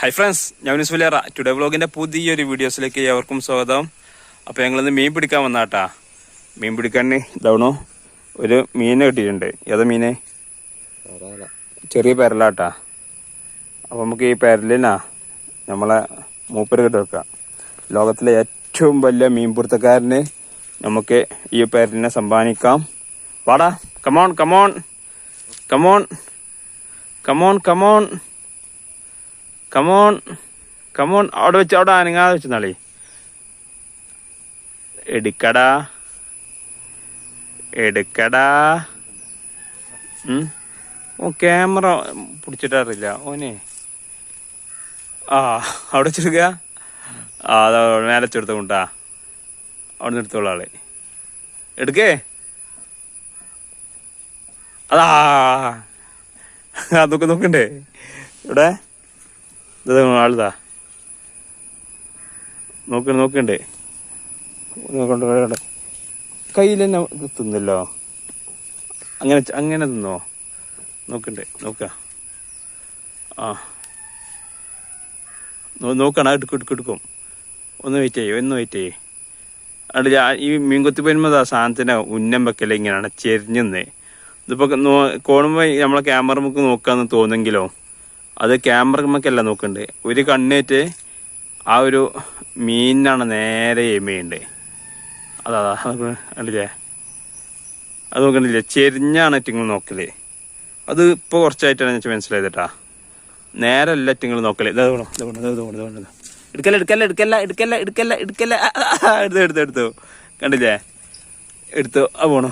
Hi friends ഞാൻ നുസ്വലേറ today വ്ളോഗിന്റെ പുതിയൊരു വീഡിയോസിലേക്ക് ഏവർക്കും സ്വാഗതം. അപ്പോൾ ഞങ്ങളിന്ന് മീൻ പിടിക്കാൻ വന്നാട്ടാ. മീൻ പിടിക്കാൻ ഇതാവണോ. ഒരു മീൻ കിട്ടിയിട്ടുണ്ട്. ഏതാ മീനെ? ചെറിയ പെരലാട്ടാ. അപ്പോൾ നമുക്ക് ഈ പെരലിനാ നമ്മളെ മൂപ്പര് കിട്ടി വെക്കാം. ലോകത്തിലെ ഏറ്റവും വലിയ മീൻപിടുത്തക്കാരന് നമുക്ക് ഈ പെരലിനെ സമ്മാനിക്കാം. വാടാ come on come on come on come on come on come on come on അവിടെ വെച്ച് അവിടെ അനങ്ങാതെ വെച്ച് നാളെ എടുക്കടാ. എടുക്കടാ. ഓ ക്യാമറ പിടിച്ചിട്ടറിയില്ല. ഓനെ. ആ അവിടെ വെച്ചെടുക്ക. ആ അതാ മേലെ കൊണ്ടാ അവിടെ നിന്ന് എടുത്തോളാളെ എടുക്കേ. അതാ. ആ നോക്ക് നോക്കണ്ടേ. ഇവിടെ ഇത് ആളുതാ നോക്കണ്ട നോക്കണ്ടേ നോക്കണ്ട കയ്യിൽ തന്നെ തിന്നല്ലോ? അങ്ങനെ അങ്ങനെ തിന്നോ? നോക്കണ്ടേ നോക്ക. ആ. നോക്കണം എടുക്കും ഒന്ന് വെയിറ്റ് ചെയ്യോ ഒന്ന് വെയിറ്റ് ചെയ്യേ. അവിടെ ഈ മീൻകുത്തി വരുമ്പോൾ ആ സാധനത്തിന് ഉന്നം വെക്കല ഇങ്ങനെയാണ് ചെരിഞ്ഞെന്ന് ഇതിപ്പോ നോ കാണുമ്പോൾ നമ്മളെ ക്യാമറ നമുക്ക് നോക്കാന്ന് തോന്നെങ്കിലോ അത് ക്യാമറ നമുക്കല്ല നോക്കണ്ടേ. ഒരു കണ്ണേറ്റ് ആ ഒരു മീനിനാണ് നേരെ എയിമയുണ്ട് അതാ അതാ അത് നോക്കണ്ടില്ലേ? ചെരിഞ്ഞാണ് നിങ്ങൾ നോക്കൽ. അത് ഇപ്പോൾ കുറച്ചായിട്ടാണ് എനിക്ക് മനസ്സിലായതട്ടാ നേരെ അല്ല നിങ്ങൾ നോക്കൽ. ഇതാ എടുക്കല്ല എടുക്കല്ല എടുക്കല്ല എടുക്കല്ല എടുക്കല്ല എടുക്കല്ല. എടുത്തു എടുത്തു എടുത്തു. കണ്ടില്ലേ? എടുത്തു ആ പോണു.